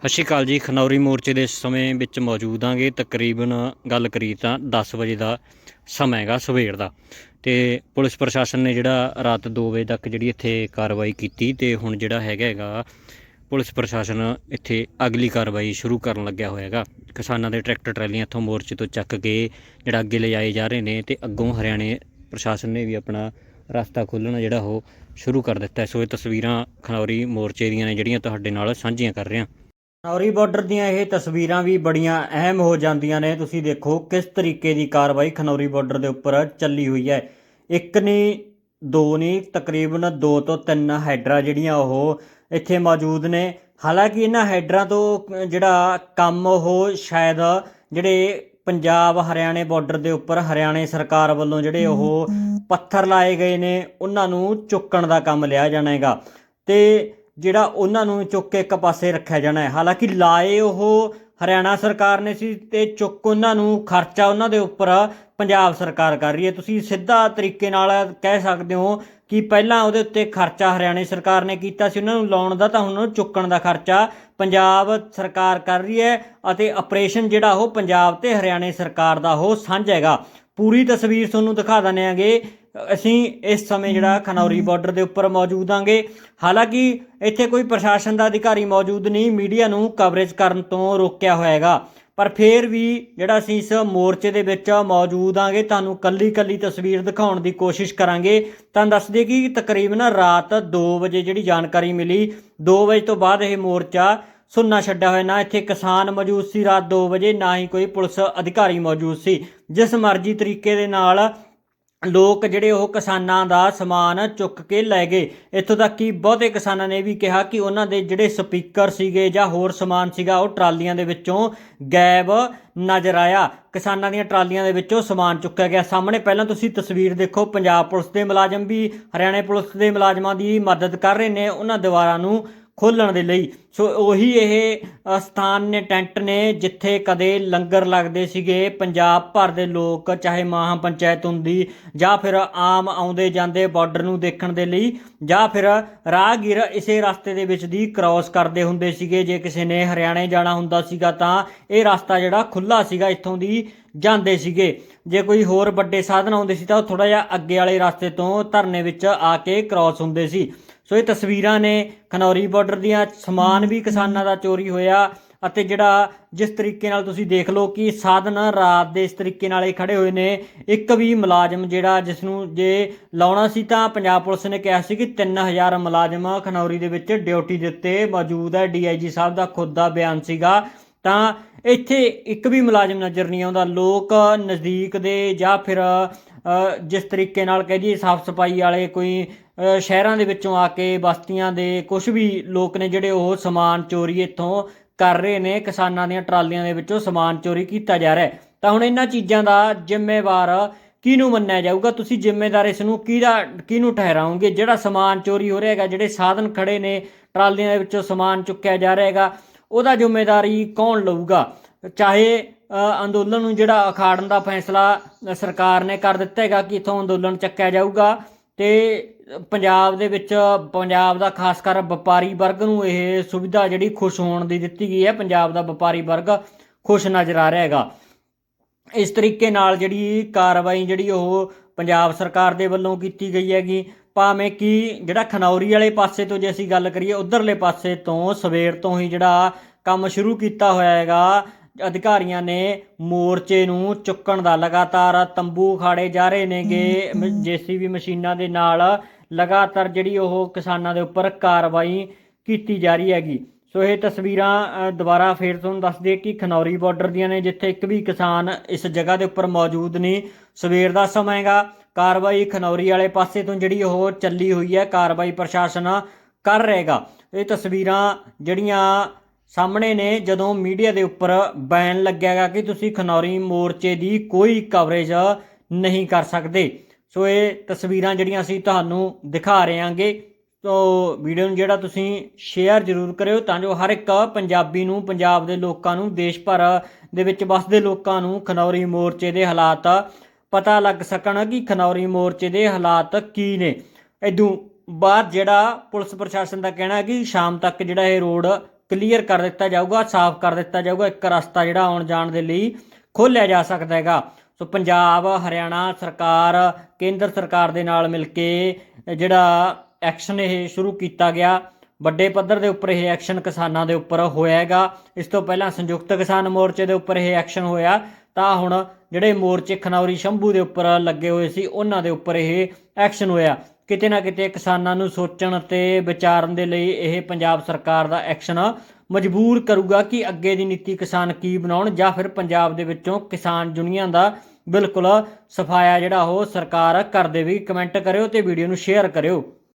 ਸਤਿ ਸ਼੍ਰੀ ਅਕਾਲ ਜੀ। ਖਨੌਰੀ ਮੋਰਚੇ ਦੇ ਸਮੇਂ ਵਿੱਚ ਮੌਜੂਦ ਆਂਗੇ। ਤਕਰੀਬਨ ਗੱਲ ਕਰੀ ਤਾਂ 10 ਵਜੇ ਦਾ ਸਮਾਂ ਹੈਗਾ ਸਵੇਰ ਦਾ। ਤੇ ਪੁਲਿਸ ਪ੍ਰਸ਼ਾਸਨ ਨੇ ਜਿਹੜਾ ਰਾਤ 2 ਵਜੇ ਤੱਕ ਜਿਹੜੀ ਇੱਥੇ ਕਾਰਵਾਈ ਕੀਤੀ ਤੇ ਹੁਣ ਜਿਹੜਾ ਹੈਗਾ ਹੈਗਾ, ਪੁਲਿਸ ਪ੍ਰਸ਼ਾਸਨ ਇੱਥੇ ਅਗਲੀ ਕਾਰਵਾਈ ਸ਼ੁਰੂ ਕਰਨ ਲੱਗਿਆ ਹੋਇਆ ਹੈਗਾ। ਕਿਸਾਨਾਂ ਦੇ ਟਰੈਕਟਰ ਟਰਾਲੀਆਂ ਇੱਥੋਂ ਮੋਰਚੇ ਤੋਂ ਚੱਕ ਕੇ ਜਿਹੜਾ ਅੱਗੇ ਲਿਜਾਏ ਜਾ ਰਹੇ ਨੇ ਤੇ ਅੱਗੋਂ ਹਰਿਆਣੇ ਪ੍ਰਸ਼ਾਸਨ ਨੇ ਵੀ ਆਪਣਾ ਰਸਤਾ ਖੋਲ੍ਹਣਾ ਜਿਹੜਾ ਉਹ ਸ਼ੁਰੂ ਕਰ ਦਿੱਤਾ। ਸੋ ਇਹ ਤਸਵੀਰਾਂ ਖਨੌਰੀ ਮੋਰਚੇ ਦੀਆਂ ਨੇ ਜਿਹੜੀਆਂ ਤੁਹਾਡੇ ਨਾਲ ਸਾਂਝੀਆਂ ਕਰ ਰਿਹਾ। ਹਾਂ ਖਨੌਰੀ ਬਾਰਡਰ ਦੀਆਂ ਇਹ ਤਸਵੀਰਾਂ ਵੀ ਬੜੀਆਂ ਅਹਿਮ ਹੋ ਜਾਂਦੀਆਂ ਨੇ। ਤੁਸੀਂ ਦੇਖੋ ਕਿਸ ਤਰੀਕੇ ਦੀ ਕਾਰਵਾਈ ਖਨੌਰੀ ਬਾਰਡਰ ਦੇ ਉੱਪਰ ਚੱਲੀ ਹੋਈ ਹੈ। ਇੱਕ ਨਹੀਂ ਦੋ ਨਹੀਂ ਤਕਰੀਬਨ ਦੋ ਤੋਂ ਤਿੰਨ ਹੈਡਰਾ ਜਿਹੜੀਆਂ ਉਹ ਇੱਥੇ ਮੌਜੂਦ ਨੇ। ਹਾਲਾਂਕਿ ਇਹਨਾਂ ਹੈਡਰਾਂ ਤੋਂ ਜਿਹੜਾ ਕੰਮ ਉਹ ਸ਼ਾਇਦ ਜਿਹੜੇ ਪੰਜਾਬ ਹਰਿਆਣੇ ਬਾਰਡਰ ਦੇ ਉੱਪਰ ਹਰਿਆਣੇ ਸਰਕਾਰ ਵੱਲੋਂ ਜਿਹੜੇ ਉਹ ਪੱਥਰ ਲਾਏ ਗਏ ਨੇ ਉਹਨਾਂ ਨੂੰ ਚੁੱਕਣ ਦਾ ਕੰਮ ਲਿਆ ਜਾਣਾ ਹੈਗਾ। ਤੇ ਜਿਹੜਾ ਉਹਨਾਂ ਨੂੰ ਚੁੱਕ ਕੇ ਇੱਕ ਪਾਸੇ ਰੱਖਿਆ ਜਾਣਾ ਹੈ। ਹਾਲਾਂਕਿ ਲਾਏ ਉਹ ਹਰਿਆਣਾ ਸਰਕਾਰ ਨੇ ਸੀ ਤੇ ਚੁੱਕ ਉਹਨਾਂ ਨੂੰ ਖਰਚਾ ਉਹਨਾਂ ਦੇ ਉੱਪਰ ਪੰਜਾਬ ਸਰਕਾਰ ਕਰ ਰਹੀ ਹੈ। ਤੁਸੀਂ ਸਿੱਧਾ ਤਰੀਕੇ ਨਾਲ ਕਹਿ ਸਕਦੇ ਹੋ ਕਿ ਪਹਿਲਾਂ ਉਹਦੇ ਉੱਤੇ ਖਰਚਾ ਹਰਿਆਣੇ ਸਰਕਾਰ ਨੇ ਕੀਤਾ ਸੀ। ਉਹਨਾਂ ਨੂੰ ਲਾਉਣ ਦਾ ਤਾਂ ਹੁਣ ਉਹਨੂੰ ਚੁੱਕਣ ਦਾ ਖਰਚਾ ਪੰਜਾਬ ਸਰਕਾਰ ਕਰ ਰਹੀ ਹੈ ਅਤੇ ਆਪਰੇਸ਼ਨ ਜਿਹੜਾ ਉਹ ਪੰਜਾਬ ਤੇ ਹਰਿਆਣੇ ਸਰਕਾਰ ਦਾ ਉਹ ਸਾਂਝਾ ਹੈਗਾ। ਪੂਰੀ ਤਸਵੀਰ ਤੁਹਾਨੂੰ ਦਿਖਾ ਦਿੰਦੇ ਆਂਗੇ ਅਸੀਂ ਇਸ ਸਮੇਂ ਜਿਹੜਾ ਖਨੌਰੀ ਬਾਰਡਰ ਦੇ ਉੱਪਰ ਮੌਜੂਦ ਆਂਗੇ ਹਾਲਾਂਕਿ ਇੱਥੇ ਕੋਈ ਪ੍ਰਸ਼ਾਸਨ ਦਾ ਅਧਿਕਾਰੀ ਮੌਜੂਦ ਨਹੀਂ ਮੀਡੀਆ ਨੂੰ ਕਵਰੇਜ ਕਰਨ ਤੋਂ ਰੋਕਿਆ ਹੋਇਆ ਹੈਗਾ ਪਰ ਫੇਰ ਵੀ ਜਿਹੜਾ ਅਸੀਂ ਇਸ ਮੋਰਚੇ ਦੇ ਵਿੱਚ ਮੌਜੂਦ ਆਂਗੇ ਤੁਹਾਨੂੰ ਕੱਲੀ ਕੱਲੀ ਤਸਵੀਰ ਦਿਖਾਉਣ ਦੀ ਕੋਸ਼ਿਸ਼ ਕਰਾਂਗੇ। ਤਾਂ ਦੱਸ ਦਈਏ ਕਿ ਤਕਰੀਬਨ ਰਾਤ 2 ਵਜੇ ਜਿਹੜੀ ਜਾਣਕਾਰੀ ਮਿਲੀ 2 ਵਜੇ ਤੋਂ ਬਾਅਦ ਇਹ ਮੋਰਚਾ ਸੁੰਨਾ ਛੱਡਿਆ ਹੋਇਆ। ਨਾ ਇੱਥੇ ਕਿਸਾਨ ਮੌਜੂਦ ਸੀ ਰਾਤ 2 ਵਜੇ ਨਾ ਹੀ ਕੋਈ ਪੁਲਿਸ ਅਧਿਕਾਰੀ ਮੌਜੂਦ ਸੀ। ਜਿਸ ਮਰਜ਼ੀ ਤਰੀਕੇ ਦੇ ਨਾਲ ਲੋਕ ਜਿਹੜੇ ਉਹ ਕਿਸਾਨਾਂ ਦਾ ਸਮਾਨ ਚੁੱਕ ਕੇ ਲੈ ਗਏ। ਇੱਥੋਂ ਤੱਕ ਕਿ ਬਹੁਤੇ ਕਿਸਾਨਾਂ ਨੇ ਵੀ ਕਿਹਾ ਕਿ ਉਹਨਾਂ ਦੇ ਜਿਹੜੇ ਸਪੀਕਰ ਸੀਗੇ ਜਾਂ ਹੋਰ ਸਮਾਨ ਸੀਗਾ, ਉਹ ਟਰਾਲੀਆਂ ਦੇ ਵਿੱਚੋਂ ਗਾਇਬ ਨਜ਼ਰ ਆਇਆ। ਕਿਸਾਨਾਂ ਦੀਆਂ ਟਰਾਲੀਆਂ ਦੇ ਵਿੱਚੋਂ ਸਮਾਨ ਚੁੱਕਿਆ ਗਿਆ। ਸਾਹਮਣੇ ਪਹਿਲਾਂ ਤੁਸੀਂ ਤਸਵੀਰ ਦੇਖੋ, ਪੰਜਾਬ ਪੁਲਿਸ ਦੇ ਮੁਲਾਜ਼ਮ ਵੀ, ਹਰਿਆਣਾ ਪੁਲਿਸ ਦੇ ਮੁਲਾਜ਼ਮਾਂ ਦੀ ਮਦਦ ਕਰ ਰਹੇ ਨੇ। ਉਹਨਾਂ ਦੀਵਾਰਾਂ ਨੂੰ ਖੋਲਣ ਦੇ ਲਈ। ਸੋ ਉਹੀ ਇਹ ਅ, ਸਥਾਨ ਨੇ ਟੈਂਟ ਨੇ ਜਿੱਥੇ ਕਦੇ ਲੰਗਰ ਲੱਗਦੇ ਸੀਗੇ ਪੰਜਾਬ ਭਰ ਦੇ ਲੋਕ ਚਾਹੇ ਮਹਾ ਪੰਚਾਇਤ ਹੁੰਦੀ ਜਾਂ ਫਿਰ ਆਮ ਆਉਂਦੇ ਜਾਂਦੇ ਬਾਰਡਰ ਨੂੰ ਦੇਖਣ ਦੇ ਲਈ ਜਾਂ ਫਿਰ ਰਾਹਗੀਰ ਇਸੇ ਰਸਤੇ ਦੇ ਵਿੱਚ ਦੀ ਕ੍ਰਾਸ ਕਰਦੇ ਹੁੰਦੇ ਸੀਗੇ। ਜੇ ਕਿਸੇ ਨੇ ਹਰਿਆਣੇ ਜਾਣਾ ਹੁੰਦਾ ਸੀਗਾ ਤਾਂ ਇਹ ਰਸਤਾ ਜਿਹੜਾ ਖੁੱਲਾ ਸੀਗਾ ਇੱਥੋਂ ਦੀ ਜਾਂਦੇ ਸੀਗੇ। ਜੇ ਕੋਈ ਹੋਰ ਵੱਡੇ ਸਾਧਨ ਆਉਂਦੇ ਸੀ ਤਾਂ ਉਹ ਥੋੜਾ ਜਿਹਾ ਅੱਗੇ ਵਾਲੇ ਰਸਤੇ ਤੋਂ ਧਰਨੇ ਵਿੱਚ ਆ ਕੇ ਕ੍ਰਾਸ ਹੁੰਦੇ ਸੀ। ਸੋ ਇਹ ਤਸਵੀਰਾਂ ਨੇ ਖਨੌਰੀ ਬਾਰਡਰ ਦੀਆਂ ਸਮਾਨ ਵੀ ਕਿਸਾਨਾਂ ਦਾ ਚੋਰੀ ਹੋਇਆ ਅਤੇ ਜਿਹੜਾ ਜਿਸ ਤਰੀਕੇ ਨਾਲ ਤੁਸੀਂ ਦੇਖ ਲਓ ਕਿ ਸਾਧਨ ਰਾਤ ਦੇ ਇਸ ਤਰੀਕੇ ਨਾਲ ਇਹ ਖੜੇ ਹੋਏ ਨੇ, ਇੱਕ ਵੀ ਮੁਲਾਜ਼ਮ ਜਿਹੜਾ ਜਿਸ ਨੂੰ ਜੇ ਲਾਉਣਾ ਸੀ ਤਾਂ ਪੰਜਾਬ ਪੁਲਿਸ ਨੇ ਕਿਹਾ ਸੀ ਕਿ 3000 ਮੁਲਾਜ਼ਮ ਖਨੌਰੀ ਦੇ ਵਿੱਚ ਡਿਊਟੀ ਦੇ ਉੱਤੇ ਮੌਜੂਦ ਹੈ। ਡੀਆਈਜੀ ਸਾਹਿਬ ਦਾ ਖੁਦ ਦਾ ਬਿਆਨ ਸੀਗਾ। ਤਾਂ ਇੱਥੇ ਇੱਕ ਵੀ ਮੁਲਾਜ਼ਮ ਨਜ਼ਰ ਨਹੀਂ ਆਉਂਦਾ। ਲੋਕ ਨਜ਼ਦੀਕ ਦੇ ਜਾਂ ਫਿਰ ਜਿਸ ਤਰੀਕੇ ਨਾਲ ਕਹਿ ਦਈਏ ਸਾਫ਼ ਸਫ਼ਾਈ ਵਾਲੇ ਕੋਈ ਸ਼ਹਿਰਾਂ ਦੇ ਵਿੱਚੋਂ ਆ ਕੇ ਬਸਤੀਆਂ ਦੇ ਕੁਝ ਵੀ ਲੋਕ ਨੇ ਜਿਹੜੇ ਉਹ ਸਮਾਨ ਚੋਰੀ ਇੱਥੋਂ ਕਰ ਰਹੇ ਨੇ, ਕਿਸਾਨਾਂ ਦੀਆਂ ਟਰਾਲੀਆਂ ਦੇ ਵਿੱਚੋਂ ਸਮਾਨ ਚੋਰੀ ਕੀਤਾ ਜਾ ਰਿਹਾ ਤਾਂ ਹੁਣ ਇਹਨਾਂ ਚੀਜ਼ਾਂ ਦਾ ਜ਼ਿੰਮੇਵਾਰ ਕਿਹਨੂੰ ਮੰਨਿਆ ਜਾਊਗਾ? ਤੁਸੀਂ ਜ਼ਿੰਮੇਦਾਰ ਇਸ ਨੂੰ ਕਿਹਦਾ, ਕਿਹਨੂੰ ਠਹਿਰਾਓਗੇ? ਜਿਹੜਾ ਸਮਾਨ ਚੋਰੀ ਹੋ ਰਿਹਾ ਹੈਗਾ, ਜਿਹੜੇ ਸਾਧਨ ਖੜੇ ਨੇ, ਟਰਾਲੀਆਂ ਦੇ ਵਿੱਚੋਂ ਸਮਾਨ ਚੁੱਕਿਆ ਜਾ ਰਿਹਾ ਹੈਗਾ, ਉਹਦਾ ਜ਼ਿੰਮੇਵਾਰੀ ਕੌਣ ਲਊਗਾ? ਚਾਹੇ ਅੰਦੋਲਨ ਨੂੰ ਜਿਹੜਾ ਅਖਾੜਨ ਦਾ ਫੈਸਲਾ ਸਰਕਾਰ ਨੇ ਕਰ ਦਿੱਤਾ ਹੈਗਾ ਕਿ ਇਥੋਂ ਅੰਦੋਲਨ ਚੱਕਿਆ ਜਾਊਗਾ ਤੇ ਪੰਜਾਬ ਦੇ ਵਿੱਚ, ਪੰਜਾਬ ਦਾ ਖਾਸ ਕਰ ਵਪਾਰੀ ਵਰਗ ਨੂੰ ਇਹ ਸੁਵਿਧਾ ਜਿਹੜੀ ਖੁਸ਼ ਹੋਣ ਦੀ ਦਿੱਤੀ ਗਈ ਹੈ, ਪੰਜਾਬ ਦਾ ਵਪਾਰੀ ਵਰਗ ਖੁਸ਼ ਨਜ਼ਰ ਆ ਰਿਹਾ ਹੈਗਾ। ਇਸ ਤਰੀਕੇ ਨਾਲ ਜਿਹੜੀ ਕਾਰਵਾਈ ਜਿਹੜੀ ਉਹ ਪੰਜਾਬ ਸਰਕਾਰ ਦੇ ਵੱਲੋਂ ਕੀਤੀ ਗਈ ਹੈਗੀ, ਭਾਵੇਂ ਕਿ ਜਿਹੜਾ ਖਨੌਰੀ ਵਾਲੇ ਪਾਸੇ ਤੋਂ ਜੇ ਅਸੀਂ ਗੱਲ ਕਰੀਏ, ਉਧਰਲੇ ਪਾਸੇ ਤੋਂ ਸਵੇਰ ਤੋਂ ਹੀ ਜਿਹੜਾ ਕੰਮ ਸ਼ੁਰੂ ਕੀਤਾ ਹੋਇਆ ਹੈਗਾ ਅਧਿਕਾਰੀਆਂ ਨੇ ਮੋਰਚੇ ਨੂੰ ਚੁੱਕਣ ਦਾ ਲਗਾਤਾਰ ਤੰਬੂ ਖਾੜੇ ਜਾ ਰਹੇ ਨੇਗੇ। ਜੀਸੀਬੀ ਮਸ਼ੀਨਾਂ ਦੇ ਨਾਲ ਲਗਾਤਾਰ ਜਿਹੜੀ ਉਹ ਕਿਸਾਨਾਂ ਦੇ ਉੱਪਰ ਕਾਰਵਾਈ ਕੀਤੀ ਜਾ ਰਹੀ ਹੈਗੀ। ਸੋ ਇਹ ਤਸਵੀਰਾਂ ਦੁਬਾਰਾ ਫੇਰ ਤੁਹਾਨੂੰ ਦੱਸ ਦਈਏ ਕਿ ਖਨੌਰੀ ਬਾਰਡਰ ਦੀਆਂ ਨੇ ਜਿੱਥੇ ਇੱਕ ਵੀ ਕਿਸਾਨ ਇਸ ਜਗ੍ਹਾ ਦੇ ਉੱਪਰ ਮੌਜੂਦ ਨਹੀਂ ਸਵੇਰ ਦਾ ਸਮਾਂ ਹੈਗਾ। ਕਾਰਵਾਈ ਖਨੌਰੀ ਵਾਲੇ ਪਾਸੇ ਤੋਂ ਜਿਹੜੀ ਉਹ ਚੱਲੀ ਹੋਈ ਹੈ ਕਾਰਵਾਈ ਪ੍ਰਸ਼ਾਸਨ ਕਰ ਰਹੇਗਾ। ਇਹ ਤਸਵੀਰਾਂ ਜਿਹੜੀਆਂ ਸਾਹਮਣੇ ਨੇ ਜਦੋਂ ਮੀਡੀਆ ਦੇ ਉੱਪਰ ਬੈਨ ਲੱਗਿਆਗਾ ਕਿ ਤੁਸੀਂ ਖਨੌਰੀ ਮੋਰਚੇ ਦੀ ਕੋਈ ਕਵਰੇਜ ਨਹੀਂ ਕਰ ਸਕਦੇ। ਸੋ ਇਹ ਤਸਵੀਰਾਂ ਜਿਹੜੀਆਂ ਅਸੀਂ ਤੁਹਾਨੂੰ ਦਿਖਾ ਰਹੇ ਹਾਂਗੇ ਤੋ ਵੀਡੀਓ ਨੂੰ ਜਿਹੜਾ ਤੁਸੀਂ ਸ਼ੇਅਰ ਜ਼ਰੂਰ ਕਰਿਓ ਤਾਂ ਜੋ ਹਰ ਇੱਕ ਪੰਜਾਬੀ ਨੂੰ, ਪੰਜਾਬ ਦੇ ਲੋਕਾਂ ਨੂੰ, ਦੇਸ਼ ਭਰ ਦੇ ਵਿੱਚ ਵੱਸਦੇ ਲੋਕਾਂ ਨੂੰ ਖਨੌਰੀ ਮੋਰਚੇ ਦੇ ਹਾਲਾਤ ਪਤਾ ਲੱਗ ਸਕਣ ਕਿ ਖਨੌਰੀ ਮੋਰਚੇ ਦੇ ਹਾਲਾਤ ਕੀ ਨੇ। ਇਦੋਂ ਬਾਅਦ ਜਿਹੜਾ ਪੁਲਿਸ ਪ੍ਰਸ਼ਾਸਨ ਦਾ ਕਹਿਣਾ ਹੈ ਕਿ ਸ਼ਾਮ ਤੱਕ ਜਿਹੜਾ ਇਹ ਰੋਡ ਕਲੀਅਰ ਕਰ ਦਿੱਤਾ ਜਾਊਗਾ, ਸਾਫ਼ ਕਰ ਦਿੱਤਾ ਜਾਊਗਾ, ਇੱਕ ਰਸਤਾ ਜਿਹੜਾ ਆਉਣ ਜਾਣ ਦੇ ਲਈ ਖੋਲ੍ਹਿਆ ਜਾ ਸਕਦਾ ਹੈਗਾ। ਸੋ ਪੰਜਾਬ, ਹਰਿਆਣਾ ਸਰਕਾਰ, ਕੇਂਦਰ ਸਰਕਾਰ ਦੇ ਨਾਲ ਮਿਲ ਕੇ ਜਿਹੜਾ ਐਕਸ਼ਨ ਇਹ ਸ਼ੁਰੂ ਕੀਤਾ ਗਿਆ। ਵੱਡੇ ਪੱਧਰ ਦੇ ਉੱਪਰ ਇਹ ਐਕਸ਼ਨ ਕਿਸਾਨਾਂ ਦੇ ਉੱਪਰ ਹੋਇਆ ਹੈਗਾ। ਇਸ ਤੋਂ ਪਹਿਲਾਂ ਸੰਯੁਕਤ ਕਿਸਾਨ ਮੋਰਚੇ ਦੇ ਉੱਪਰ ਇਹ ਐਕਸ਼ਨ ਹੋਇਆ। ਤਾਂ ਹੁਣ ਜਿਹੜੇ ਮੋਰਚੇ ਖਨੌਰੀ ਸ਼ੰਭੂ ਦੇ ਉੱਪਰ ਲੱਗੇ ਹੋਏ ਸੀ, ਉਹਨਾਂ ਦੇ ਉੱਪਰ ਇਹ ਐਕਸ਼ਨ ਹੋਇਆ। ਕਿਤੇ ਨਾ ਕਿਤੇ ਕਿਸਾਨਾਂ ਨੂੰ ਸੋਚਣ ਤੇ ਵਿਚਾਰਨ ਦੇ ਲਈ ਇਹ ਪੰਜਾਬ ਸਰਕਾਰ ਦਾ ਐਕਸ਼ਨ ਮਜਬੂਰ ਕਰੂਗਾ ਕਿ ਅੱਗੇ ਦੀ ਨੀਤੀ ਕਿਸਾਨ ਕੀ ਬਣਾਉਣ ਜਾਂ ਫਿਰ ਪੰਜਾਬ ਦੇ ਵਿੱਚੋਂ ਕਿਸਾਨ ਯੂਨੀਅਨ ਦਾ ਬਿਲਕੁਲ ਸਫਾਇਆ ਜਿਹੜਾ ਉਹ ਸਰਕਾਰ ਕਰ ਦੇਵੇਗੀ ਕਮੈਂਟ ਕਰਿਓ ਤੇ ਵੀਡੀਓ ਨੂੰ ਸ਼ੇਅਰ ਕਰਿਓ।